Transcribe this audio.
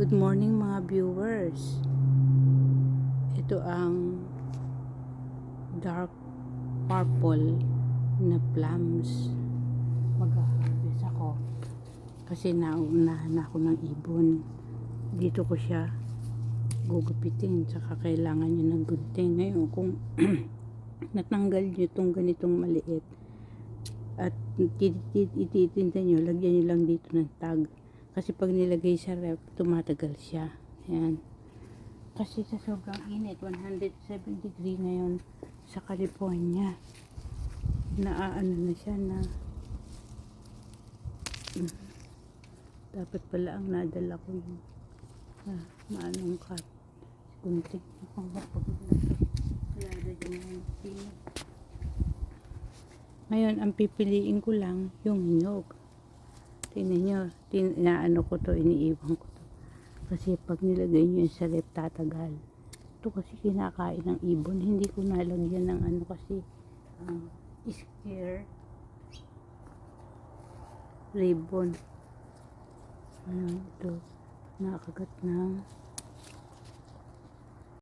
Good morning mga viewers. Ito ang dark purple na plums. Mag-harvest ako. Kasi naunahan ako ng ibon. Dito ko siya gugupitin. Tsaka kailangan nyo ng gunting. Ngayon kung natanggal nyo itong ganitong maliit at ititinda nyo, lagyan nyo lang dito ng tag. Kasi pag nilagay sa rep, tumatagal siya. Ayan. Kasi sa sobrang init, 107 degree ngayon sa California. Naaano na siya na Mm. dapat pala ang nadala ko yung ah, maanong cut. Kunting akong kapag wala na yung. Ngayon, ang pipiliin ko lang yung hinog. Tingnan nyo, tin inaano ko to, iniiwan ko to. Kasi pag nilagay nyo yun sa rep, tatagal. Ito kasi kinakain ng ibon. Hindi ko nalagyan ng ano kasi um, scare ribbon. Ano ito? Nakagat ng